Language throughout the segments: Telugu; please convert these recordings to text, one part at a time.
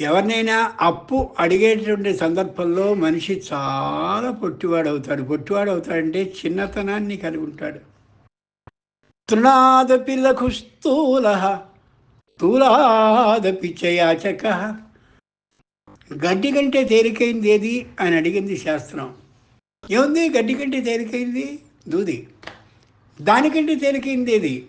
ఎవరినైనా అప్పు అడిగేటువంటి సందర్భంలో మనిషి చాలా పొట్టివాడు అవుతాడు పొట్టివాడు అవుతాడంటే చిన్నతనాన్ని కలిగి ఉంటాడు తృణాదపి లఘు స్థూల స్థూలాదపి చయాచక గడ్డి కంటే తేలికైంది ఏది? అని అడిగింది శాస్త్రం. ఏముంది? గడ్డి కంటే తేలికైంది దూది. దానికంటే తేలికైంది ఏది?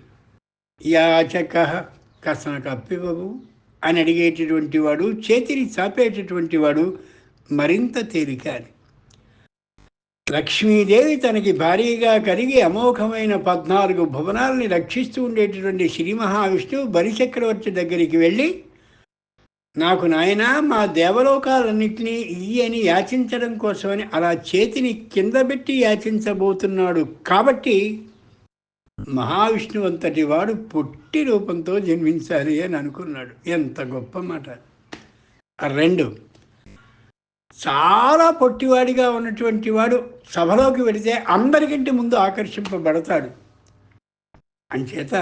యాచక. కాస్త నాకు బాబు అని అడిగేటటువంటి వాడు చేతిని చాపేటటువంటి వాడు మరింత తేలిక అని లక్ష్మీదేవి తనకి భారీగా కలిగి అమోఘమైన పద్నాలుగు భువనాలని రక్షిస్తూ ఉండేటటువంటి శ్రీ మహావిష్ణువు బలిచక్రవర్తి దగ్గరికి వెళ్ళి నాకు నాయన మా దేవలోకాలన్నింటినీ ఇయ్యి అని యాచించడం కోసమని అలా చేతిని కింద పెట్టి యాచించబోతున్నాడు కాబట్టి మహావిష్ణువు అంతటి వాడు పొట్టి రూపంతో జన్మించాలి అని అనుకున్నాడు. ఎంత గొప్ప మాట. రెండు చాలా పొట్టివాడిగా ఉన్నటువంటి వాడు సభలోకి వెళితే అందరికంటే ముందు ఆకర్షింపబడతాడు. అంచేత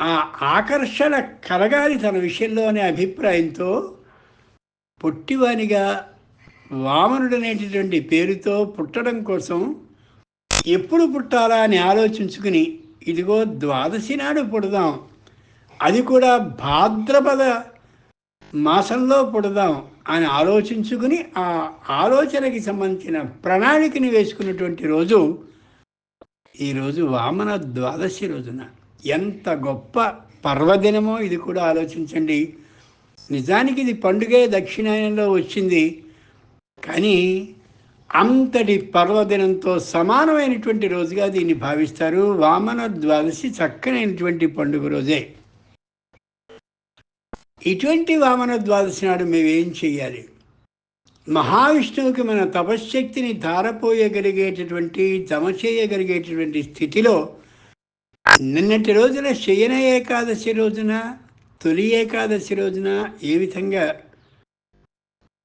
ఆ ఆకర్షణ కలగాలి తన విషయంలో అనే అభిప్రాయంతో పొట్టివానిగా వామనుడు అనేటటువంటి పేరుతో పుట్టడం కోసం ఎప్పుడు పుట్టాలా అని ఆలోచించుకుని ఇదిగో ద్వాదశి నాడు పుడదాం. అది కూడా భాద్రపద మాసంలో పుడదాం అని ఆలోచించుకుని ఆ ఆలోచనకి సంబంధించిన ప్రణాళికని వేసుకున్నటువంటి రోజు ఈరోజు వామన ద్వాదశి రోజున. ఎంత గొప్ప పర్వదినమో ఇది కూడా ఆలోచించండి. నిజానికి ఇది పండుగే దక్షిణాయనంలో వచ్చింది. కానీ అంతటి పర్వదినంతో సమానమైనటువంటి రోజుగా దీన్ని భావిస్తారు. వామన ద్వాదశి చక్కనైనటువంటి పండుగ రోజే. ఇటువంటి వామన ద్వాదశి నాడు మేమేం చేయాలి మహావిష్ణువుకి మన తపశ్శక్తిని ధారపోయగలిగేటటువంటి జమ చేయగలిగేటటువంటి స్థితిలో నిన్నటి రోజున శయన ఏకాదశి రోజున తొలి ఏకాదశి రోజున ఏ విధంగా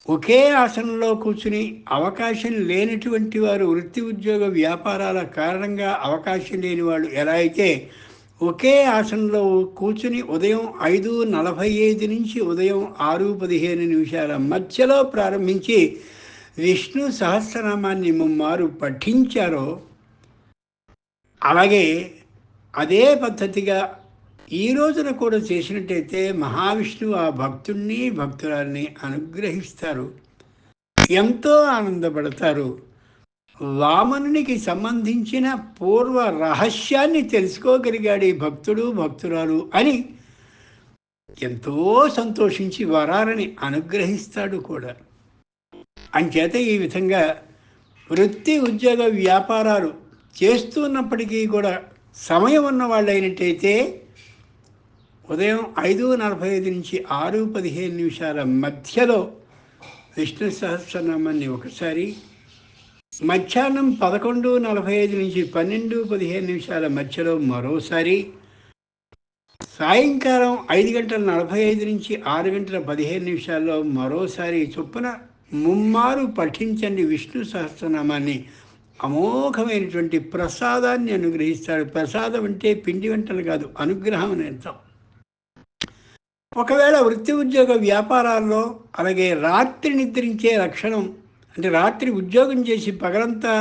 ఒకే ఆసనంలో కూర్చుని అవకాశం లేనటువంటి వారు వృత్తి ఉద్యోగ వ్యాపారాల కారణంగా అవకాశం లేని వాళ్ళు ఎలా అయితే ఒకే ఆసనంలో కూర్చుని ఉదయం ఐదు నలభై ఐదు నుంచి ఉదయం ఆరు పదిహేను నిమిషాల మధ్యలో ప్రారంభించి విష్ణు సహస్రనామాన్ని ముమ్మారు పఠించారో అలాగే అదే పద్ధతిగా ఈ రోజున కూడా చేసినట్టయితే మహావిష్ణువు ఆ భక్తుణ్ణి భక్తురాల్ని అనుగ్రహిస్తారు. ఎంతో ఆనందపడతారు. వామనునికి సంబంధించిన పూర్వ రహస్యాన్ని తెలుసుకోగలిగాడు ఈ భక్తుడు భక్తురాలు అని ఎంతో సంతోషించి వరాలని అనుగ్రహిస్తాడు కూడా. అంచేత ఈ విధంగా వృత్తి ఉద్యోగ వ్యాపారాలు చేస్తున్నప్పటికీ కూడా సమయం ఉన్న వాళ్ళైనట్టయితే ఉదయం ఐదు నలభై ఐదు నుంచి ఆరు పదిహేను నిమిషాల మధ్యలో విష్ణు సహస్రనామాన్ని ఒకసారి మధ్యాహ్నం పదకొండు నలభై ఐదు నుంచి పన్నెండు పదిహేను నిమిషాల మధ్యలో మరోసారి సాయంకాలం ఐదు గంటల నలభై ఐదు నుంచి ఆరు గంటల పదిహేను నిమిషాల్లో మరోసారి చొప్పున ముమ్మారు పఠించండి విష్ణు సహస్రనామాన్ని. అమోఘమైనటువంటి ప్రసాదాన్ని అనుగ్రహిస్తాడు. ప్రసాదం అంటే పిండి వంటలు కాదు అనుగ్రహం అని అర్థం. ఒకవేళ వృత్తి ఉద్యోగ వ్యాపారాల్లో అలాగే రాత్రి నిద్రించే లక్షణం అంటే రాత్రి ఉద్యోగం చేసి పగలంతా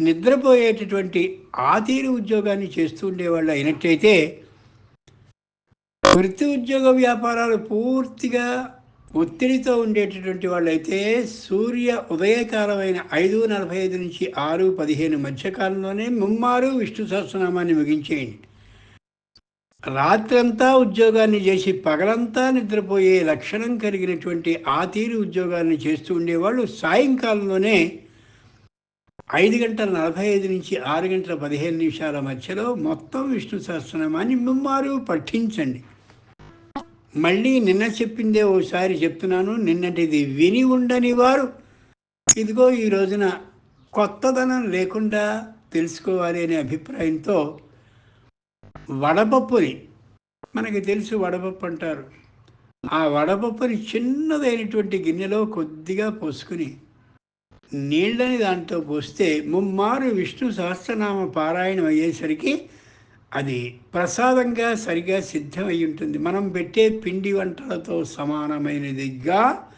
నిద్రపోయేటటువంటి ఆ తీరు ఉద్యోగాన్ని చేస్తూ ఉండేవాళ్ళు అయినట్టయితే వృత్తి ఉద్యోగ వ్యాపారాలు పూర్తిగా ఒత్తిడితో ఉండేటటువంటి వాళ్ళైతే సూర్య ఉదయకాలమైన ఐదు నలభై ఐదు నుంచి ఆరు పదిహేను మధ్యకాలంలోనే ముమ్మారు విష్ణు సహస్రనామాన్ని ముగించేయండి. రాత్రంతా ఉద్యోగాన్ని చేసి పగలంతా నిద్రపోయే లక్షణం కలిగినటువంటి ఆ తీరు ఉద్యోగాన్ని చేస్తూ ఉండేవాళ్ళు సాయంకాలంలోనే ఐదు గంటల నలభై ఐదు నుంచి ఆరు గంటల పదిహేను నిమిషాల మధ్యలో మొత్తం విష్ణు సహస్రనామాన్ని ముమ్మారు పఠించండి. మళ్ళీ నిన్న చెప్పిందే ఓసారి చెప్తున్నాను నిన్నటిది విని ఉండని వారు. ఇదిగో ఈ రోజున కొత్తదనం లేకుండా తెలుసుకోవాలి అనే అభిప్రాయంతో వడపప్పుని. మనకి తెలుసు వడపప్పు అంటారు. ఆ వడపప్పుని చిన్నదైనటువంటి గిన్నెలో కొద్దిగా పోసుకుని నీళ్ళని దాంతో పోస్తే ముమ్మారు విష్ణు సహస్రనామ పారాయణం అయ్యేసరికి అది ప్రసాదంగా సరిగా సిద్ధమై ఉంటుంది. మనం పెట్టే పిండి వంటలతో సమానమైనదిగా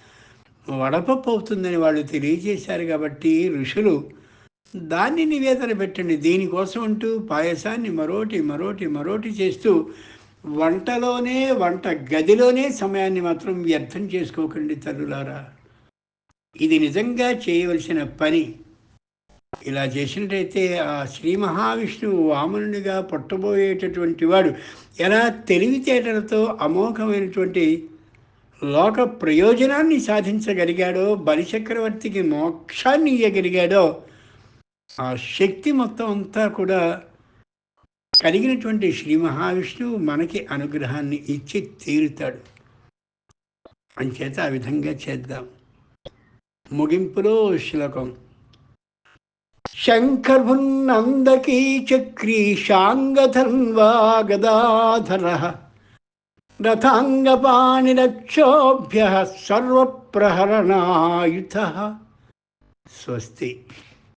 వడపప్పు అవుతుందని వాళ్ళు తెలియజేశారు కాబట్టి ఋషులు దాన్ని నివేదన పెట్టండి. దీనికోసం అంటూ పాయసాన్ని మరోటి మరోటి మరోటి చేస్తూ వంటలోనే వంట గదిలోనే సమయాన్ని మాత్రం వ్యర్థం చేసుకోకండి తల్లులారా. ఇది నిజంగా చేయవలసిన పని. ఇలా చేసినట్టయితే ఆ శ్రీ మహావిష్ణువు వామనునిగా పుట్టబోయేటటువంటి వాడు ఎలా తెలివితేటలతో అమోఘమైనటువంటి లోక ప్రయోజనాన్ని సాధించగలిగాడో బలిచక్రవర్తికి మోక్షాన్ని ఇయ్యగలిగాడో ఆ శక్తి మొత్తం అంతా కూడా కలిగినటువంటి శ్రీ మహావిష్ణువు మనకి అనుగ్రహాన్ని ఇచ్చి తీరుతాడు. అంచేత ఆ విధంగా చేద్దాం. ముగింపులో శ్లోకం. శంఖర్భున్నందకీ చక్రీ శాంగధన్వా గదాధర రథాంగపాణిరక్షోభ్య సర్వప్రహరణాయుధ. స్వస్తి.